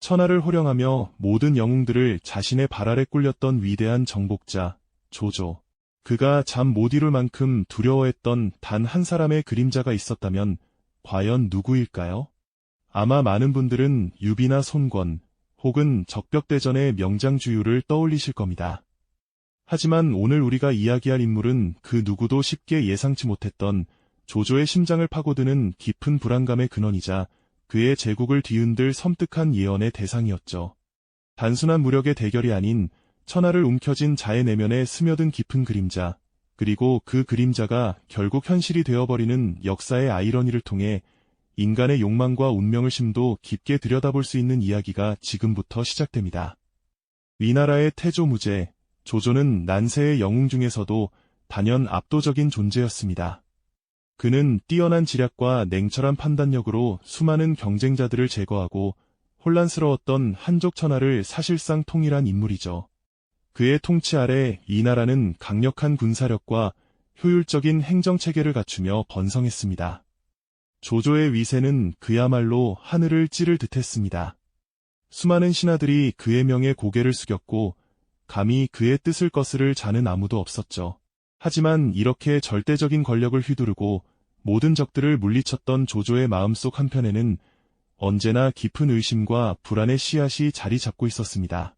천하를 호령하며 모든 영웅들을 자신의 발 아래 꿀렸던 위대한 정복자, 조조. 그가 잠 못 이룰 만큼 두려워했던 단 한 사람의 그림자가 있었다면 과연 누구일까요? 아마 많은 분들은 유비나 손권 혹은 적벽대전의 명장주유를 떠올리실 겁니다. 하지만 오늘 우리가 이야기할 인물은 그 누구도 쉽게 예상치 못했던 조조의 심장을 파고드는 깊은 불안감의 근원이자 그의 제국을 뒤흔들 섬뜩한 예언의 대상이었죠. 단순한 무력의 대결이 아닌 천하를 움켜쥔 자의 내면에 스며든 깊은 그림자, 그리고 그 그림자가 결국 현실이 되어버리는 역사의 아이러니를 통해 인간의 욕망과 운명을 심도 깊게 들여다볼 수 있는 이야기가 지금부터 시작됩니다. 위나라의 태조무제, 조조는 난세의 영웅 중에서도 단연 압도적인 존재였습니다. 그는 뛰어난 지략과 냉철한 판단력으로 수많은 경쟁자들을 제거하고 혼란스러웠던 한족 천하를 사실상 통일한 인물이죠. 그의 통치 아래 이 나라는 강력한 군사력과 효율적인 행정체계를 갖추며 번성했습니다. 조조의 위세는 그야말로 하늘을 찌를 듯했습니다. 수많은 신하들이 그의 명에 고개를 숙였고 감히 그의 뜻을 거스를 자는 아무도 없었죠. 하지만 이렇게 절대적인 권력을 휘두르고 모든 적들을 물리쳤던 조조의 마음속 한편에는 언제나 깊은 의심과 불안의 씨앗이 자리 잡고 있었습니다.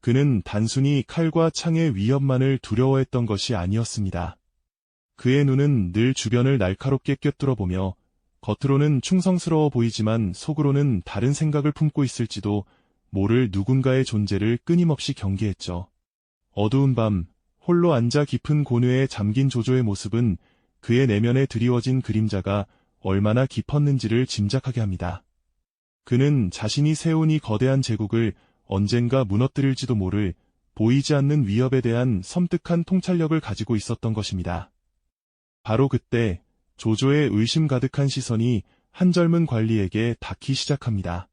그는 단순히 칼과 창의 위협만을 두려워했던 것이 아니었습니다. 그의 눈은 늘 주변을 날카롭게 꿰뚫어보며 겉으로는 충성스러워 보이지만 속으로는 다른 생각을 품고 있을지도 모를 누군가의 존재를 끊임없이 경계했죠. 어두운 밤, 홀로 앉아 깊은 고뇌에 잠긴 조조의 모습은 그의 내면에 드리워진 그림자가 얼마나 깊었는지를 짐작하게 합니다. 그는 자신이 세운 이 거대한 제국을 언젠가 무너뜨릴지도 모를 보이지 않는 위협에 대한 섬뜩한 통찰력을 가지고 있었던 것입니다. 바로 그때 조조의 의심 가득한 시선이 한 젊은 관리에게 닿기 시작합니다.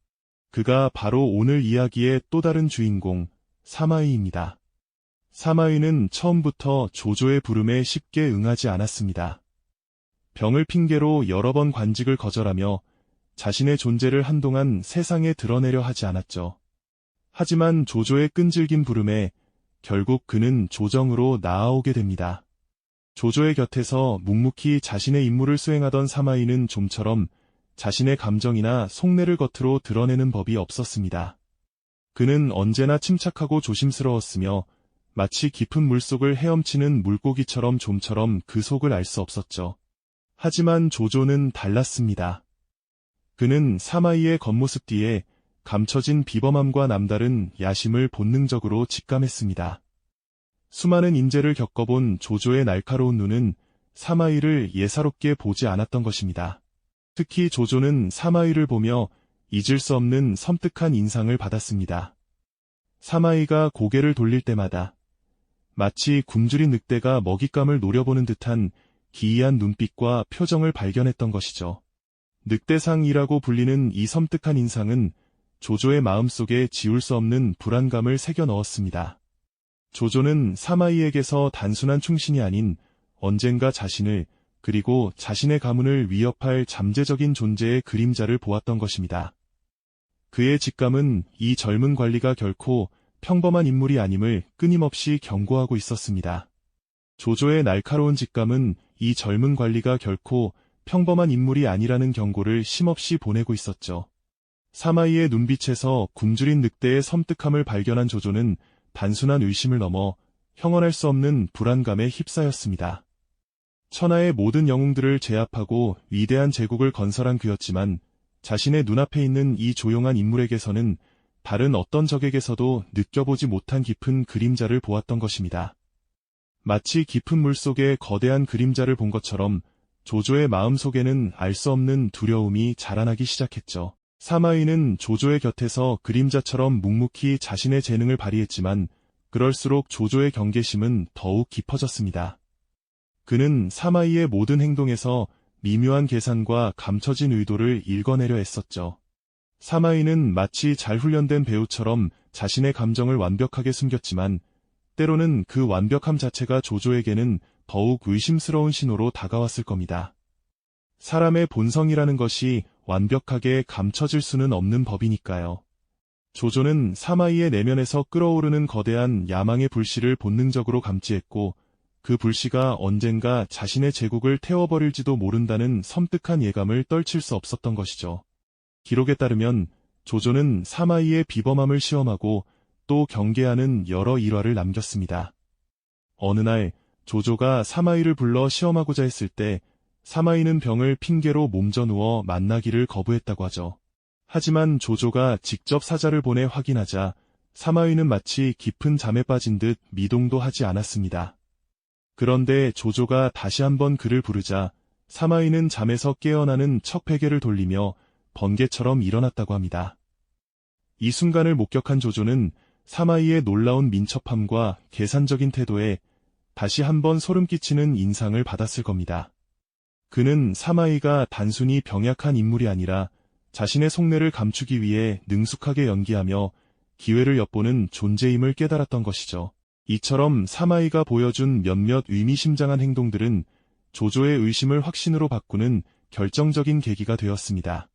그가 바로 오늘 이야기의 또 다른 주인공, 사마이입니다. 사마이는 처음부터 조조의 부름에 쉽게 응하지 않았습니다. 병을 핑계로 여러 번 관직을 거절하며 자신의 존재를 한동안 세상에 드러내려 하지 않았죠. 하지만 조조의 끈질긴 부름에 결국 그는 조정으로 나아오게 됩니다. 조조의 곁에서 묵묵히 자신의 임무를 수행하던 사마이는 좀처럼 자신의 감정이나 속내를 겉으로 드러내는 법이 없었습니다. 그는 언제나 침착하고 조심스러웠으며 마치 깊은 물속을 헤엄치는 물고기처럼 좀처럼 그 속을 알 수 없었죠. 하지만 조조는 달랐습니다. 그는 사마이의 겉모습 뒤에 감춰진 비범함과 남다른 야심을 본능적으로 직감했습니다. 수많은 인재를 겪어본 조조의 날카로운 눈은 사마이를 예사롭게 보지 않았던 것입니다. 특히 조조는 사마이를 보며 잊을 수 없는 섬뜩한 인상을 받았습니다. 사마이가 고개를 돌릴 때마다 마치 굶주린 늑대가 먹잇감을 노려보는 듯한 기이한 눈빛과 표정을 발견했던 것이죠. 늑대상이라고 불리는 이 섬뜩한 인상은 조조의 마음속에 지울 수 없는 불안감을 새겨 넣었습니다. 조조는 사마이에게서 단순한 충신이 아닌 언젠가 자신을 그리고 자신의 가문을 위협할 잠재적인 존재의 그림자를 보았던 것입니다. 그의 직감은 이 젊은 관리가 결코 평범한 인물이 아님을 끊임없이 경고하고 있었습니다. 조조의 날카로운 직감은 이 젊은 관리가 결코 평범한 인물이 아니라는 경고를 심없이 보내고 있었죠. 사마이의 눈빛에서 굶주린 늑대의 섬뜩함을 발견한 조조는 단순한 의심을 넘어 형언할 수 없는 불안감에 휩싸였습니다. 천하의 모든 영웅들을 제압하고 위대한 제국을 건설한 그였지만 자신의 눈앞에 있는 이 조용한 인물에게서는 다른 어떤 적에게서도 느껴보지 못한 깊은 그림자를 보았던 것입니다. 마치 깊은 물 속에 거대한 그림자를 본 것처럼 조조의 마음 속에는 알 수 없는 두려움이 자라나기 시작했죠. 사마이는 조조의 곁에서 그림자처럼 묵묵히 자신의 재능을 발휘했지만 그럴수록 조조의 경계심은 더욱 깊어졌습니다. 그는 사마이의 모든 행동에서 미묘한 계산과 감춰진 의도를 읽어내려 했었죠. 사마이는 마치 잘 훈련된 배우처럼 자신의 감정을 완벽하게 숨겼지만 때로는 그 완벽함 자체가 조조에게는 더욱 의심스러운 신호로 다가왔을 겁니다. 사람의 본성이라는 것이 완벽하게 감춰질 수는 없는 법이니까요. 조조는 사마이의 내면에서 끓어오르는 거대한 야망의 불씨를 본능적으로 감지했고 그 불씨가 언젠가 자신의 제국을 태워버릴지도 모른다는 섬뜩한 예감을 떨칠 수 없었던 것이죠. 기록에 따르면 조조는 사마이의 비범함을 시험하고 또 경계하는 여러 일화를 남겼습니다. 어느 날 조조가 사마이를 불러 시험하고자 했을 때 사마이는 병을 핑계로 몸져 누워 만나기를 거부했다고 하죠. 하지만 조조가 직접 사자를 보내 확인하자 사마이는 마치 깊은 잠에 빠진 듯 미동도 하지 않았습니다. 그런데 조조가 다시 한번 그를 부르자 사마이는 잠에서 깨어나는 척베개를 돌리며 번개처럼 일어났다고 합니다. 이 순간을 목격한 조조는 사마이의 놀라운 민첩함과 계산적인 태도에 다시 한번 소름 끼치는 인상을 받았을 겁니다. 그는 사마이가 단순히 병약한 인물이 아니라 자신의 속내를 감추기 위해 능숙하게 연기하며 기회를 엿보는 존재임을 깨달았던 것이죠. 이처럼 사마이가 보여준 몇몇 의미심장한 행동들은 조조의 의심을 확신으로 바꾸는 결정적인 계기가 되었습니다.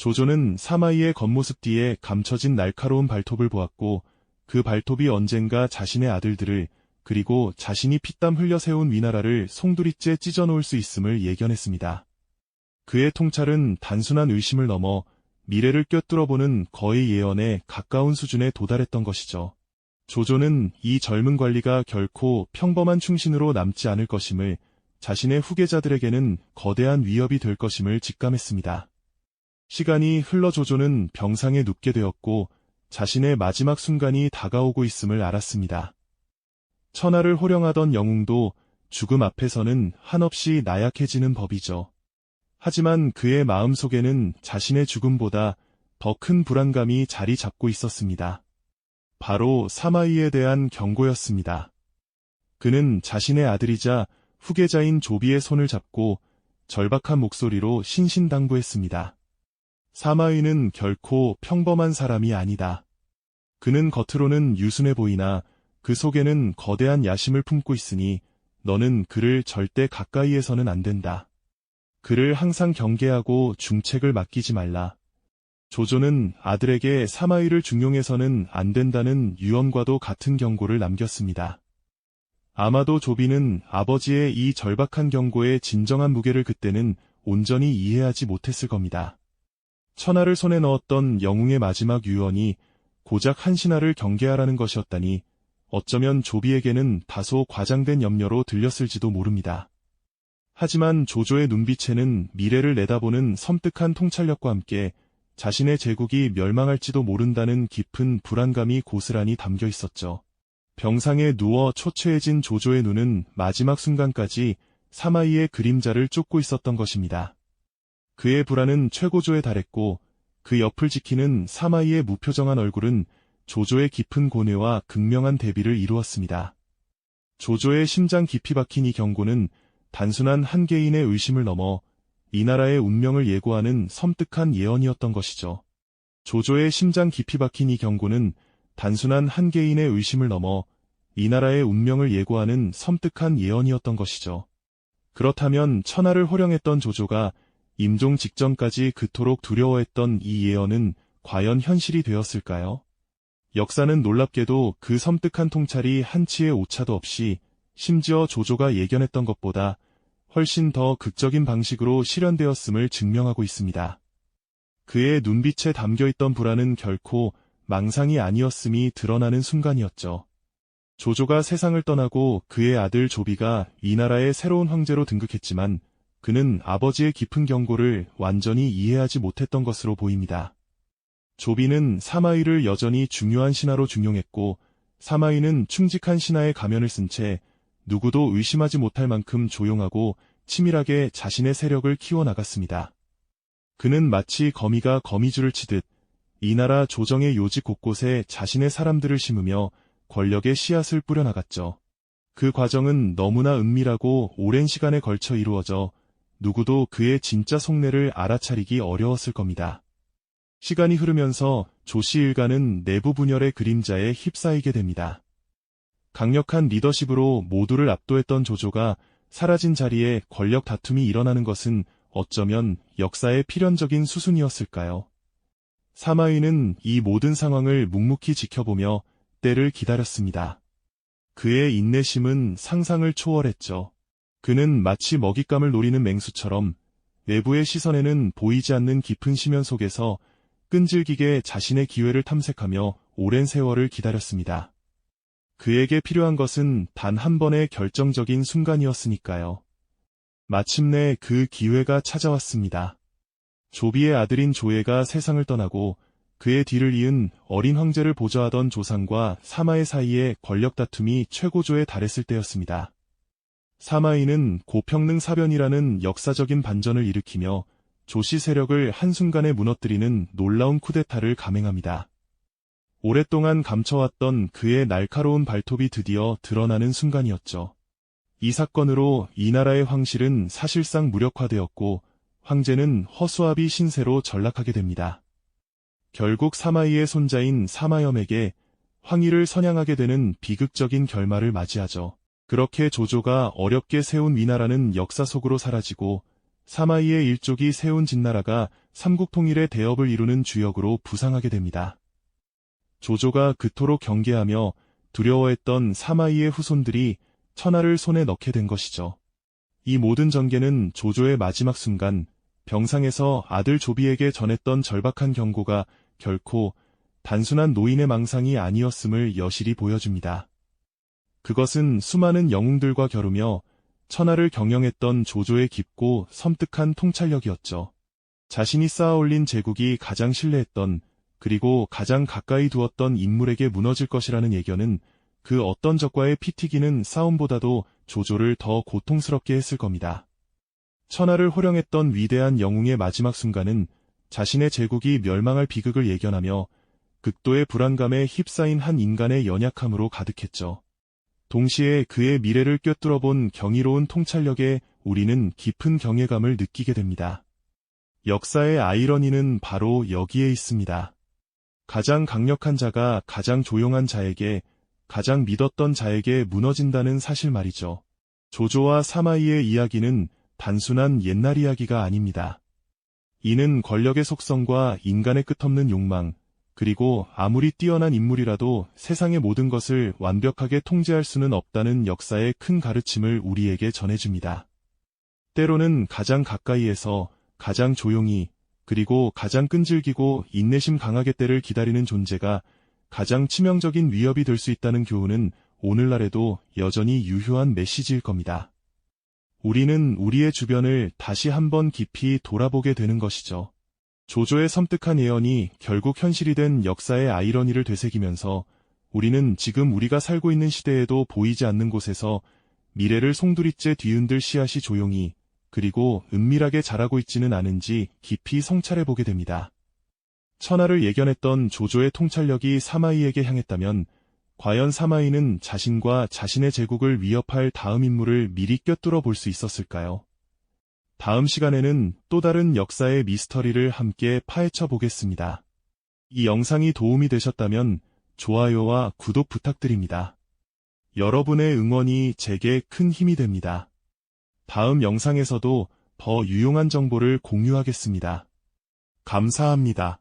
조조는 사마이의 겉모습 뒤에 감춰진 날카로운 발톱을 보았고 그 발톱이 언젠가 자신의 아들들을 그리고 자신이 피땀 흘려 세운 위나라를 송두리째 찢어놓을 수 있음을 예견했습니다. 그의 통찰은 단순한 의심을 넘어 미래를 꿰뚫어보는 거의 예언에 가까운 수준에 도달했던 것이죠. 조조는 이 젊은 관리가 결코 평범한 충신으로 남지 않을 것임을 자신의 후계자들에게는 거대한 위협이 될 것임을 직감했습니다. 시간이 흘러 조조는 병상에 눕게 되었고 자신의 마지막 순간이 다가오고 있음을 알았습니다. 천하를 호령하던 영웅도 죽음 앞에서는 한없이 나약해지는 법이죠. 하지만 그의 마음속에는 자신의 죽음보다 더 큰 불안감이 자리 잡고 있었습니다. 바로 사마이에 대한 경고였습니다. 그는 자신의 아들이자 후계자인 조비의 손을 잡고 절박한 목소리로 신신당부했습니다. 사마이는 결코 평범한 사람이 아니다. 그는 겉으로는 유순해 보이나 그 속에는 거대한 야심을 품고 있으니 너는 그를 절대 가까이에서는 안 된다. 그를 항상 경계하고 중책을 맡기지 말라. 조조는 아들에게 사마이를 중용해서는 안 된다는 유언과도 같은 경고를 남겼습니다. 아마도 조비는 아버지의 이 절박한 경고의 진정한 무게를 그때는 온전히 이해하지 못했을 겁니다. 천하를 손에 넣었던 영웅의 마지막 유언이 고작 한 신하를 경계하라는 것이었다니 어쩌면 조비에게는 다소 과장된 염려로 들렸을지도 모릅니다. 하지만 조조의 눈빛에는 미래를 내다보는 섬뜩한 통찰력과 함께 자신의 제국이 멸망할지도 모른다는 깊은 불안감이 고스란히 담겨 있었죠. 병상에 누워 초췌해진 조조의 눈은 마지막 순간까지 사마이의 그림자를 쫓고 있었던 것입니다. 그의 불안은 최고조에 달했고 그 옆을 지키는 사마이의 무표정한 얼굴은 조조의 깊은 고뇌와 극명한 대비를 이루었습니다. 조조의 심장 깊이 박힌 이 경고는 단순한 한 개인의 의심을 넘어 이 나라의 운명을 예고하는 섬뜩한 예언이었던 것이죠. 조조의 심장 깊이 박힌 이 경고는 단순한 한 개인의 의심을 넘어 이 나라의 운명을 예고하는 섬뜩한 예언이었던 것이죠. 그렇다면 천하를 호령했던 조조가 임종 직전까지 그토록 두려워했던 이 예언은 과연 현실이 되었을까요? 역사는 놀랍게도 그 섬뜩한 통찰이 한치의 오차도 없이 심지어 조조가 예견했던 것보다 훨씬 더 극적인 방식으로 실현되었음을 증명하고 있습니다. 그의 눈빛에 담겨있던 불안은 결코 망상이 아니었음이 드러나는 순간이었죠. 조조가 세상을 떠나고 그의 아들 조비가 이 나라의 새로운 황제로 등극했지만 그는 아버지의 깊은 경고를 완전히 이해하지 못했던 것으로 보입니다. 조비는 사마이를 여전히 중요한 신하로 중용했고 사마이는 충직한 신하의 가면을 쓴 채 누구도 의심하지 못할 만큼 조용하고 치밀하게 자신의 세력을 키워나갔습니다. 그는 마치 거미가 거미줄을 치듯 이 나라 조정의 요지 곳곳에 자신의 사람들을 심으며 권력의 씨앗을 뿌려나갔죠. 그 과정은 너무나 은밀하고 오랜 시간에 걸쳐 이루어져 누구도 그의 진짜 속내를 알아차리기 어려웠을 겁니다. 시간이 흐르면서 조씨 일가는 내부 분열의 그림자에 휩싸이게 됩니다. 강력한 리더십으로 모두를 압도했던 조조가 사라진 자리에 권력 다툼이 일어나는 것은 어쩌면 역사의 필연적인 수순이었을까요? 사마이는 이 모든 상황을 묵묵히 지켜보며 때를 기다렸습니다. 그의 인내심은 상상을 초월했죠. 그는 마치 먹잇감을 노리는 맹수처럼 외부의 시선에는 보이지 않는 깊은 심연 속에서 끈질기게 자신의 기회를 탐색하며 오랜 세월을 기다렸습니다. 그에게 필요한 것은 단 한 번의 결정적인 순간이었으니까요. 마침내 그 기회가 찾아왔습니다. 조비의 아들인 조예가 세상을 떠나고 그의 뒤를 이은 어린 황제를 보좌하던 조상과 사마의 사이에 권력 다툼이 최고조에 달했을 때였습니다. 사마이는 고평능 사변이라는 역사적인 반전을 일으키며 조시 세력을 한순간에 무너뜨리는 놀라운 쿠데타를 감행합니다. 오랫동안 감춰왔던 그의 날카로운 발톱이 드디어 드러나는 순간이었죠. 이 사건으로 이 나라의 황실은 사실상 무력화되었고 황제는 허수아비 신세로 전락하게 됩니다. 결국 사마이의 손자인 사마염에게 황위를 선양하게 되는 비극적인 결말을 맞이하죠. 그렇게 조조가 어렵게 세운 위나라는 역사 속으로 사라지고 사마이의 일족이 세운 진나라가 삼국통일의 대업을 이루는 주역으로 부상하게 됩니다. 조조가 그토록 경계하며 두려워했던 사마이의 후손들이 천하를 손에 넣게 된 것이죠. 이 모든 전개는 조조의 마지막 순간 병상에서 아들 조비에게 전했던 절박한 경고가 결코 단순한 노인의 망상이 아니었음을 여실히 보여줍니다. 그것은 수많은 영웅들과 겨루며 천하를 경영했던 조조의 깊고 섬뜩한 통찰력이었죠. 자신이 쌓아올린 제국이 가장 신뢰했던 그리고 가장 가까이 두었던 인물에게 무너질 것이라는 예견은 그 어떤 적과의 피 튀기는 싸움보다도 조조를 더 고통스럽게 했을 겁니다. 천하를 호령했던 위대한 영웅의 마지막 순간은 자신의 제국이 멸망할 비극을 예견하며 극도의 불안감에 휩싸인 한 인간의 연약함으로 가득했죠. 동시에 그의 미래를 꿰뚫어 본 경이로운 통찰력에 우리는 깊은 경외감을 느끼게 됩니다. 역사의 아이러니는 바로 여기에 있습니다. 가장 강력한 자가 가장 조용한 자에게, 가장 믿었던 자에게 무너진다는 사실 말이죠. 조조와 사마이의 이야기는 단순한 옛날 이야기가 아닙니다. 이는 권력의 속성과 인간의 끝없는 욕망, 그리고 아무리 뛰어난 인물이라도 세상의 모든 것을 완벽하게 통제할 수는 없다는 역사의 큰 가르침을 우리에게 전해줍니다. 때로는 가장 가까이에서 가장 조용히 그리고 가장 끈질기고 인내심 강하게 때를 기다리는 존재가 가장 치명적인 위협이 될 수 있다는 교훈은 오늘날에도 여전히 유효한 메시지일 겁니다. 우리는 우리의 주변을 다시 한번 깊이 돌아보게 되는 것이죠. 조조의 섬뜩한 예언이 결국 현실이 된 역사의 아이러니를 되새기면서 우리는 지금 우리가 살고 있는 시대에도 보이지 않는 곳에서 미래를 송두리째 뒤흔들 씨앗이 조용히 그리고 은밀하게 자라고 있지는 않은지 깊이 성찰해 보게 됩니다. 천하를 예견했던 조조의 통찰력이 사마이에게 향했다면 과연 사마이는 자신과 자신의 제국을 위협할 다음 인물을 미리 꿰뚫어 볼 수 있었을까요? 다음 시간에는 또 다른 역사의 미스터리를 함께 파헤쳐 보겠습니다. 이 영상이 도움이 되셨다면 좋아요와 구독 부탁드립니다. 여러분의 응원이 제게 큰 힘이 됩니다. 다음 영상에서도 더 유용한 정보를 공유하겠습니다. 감사합니다.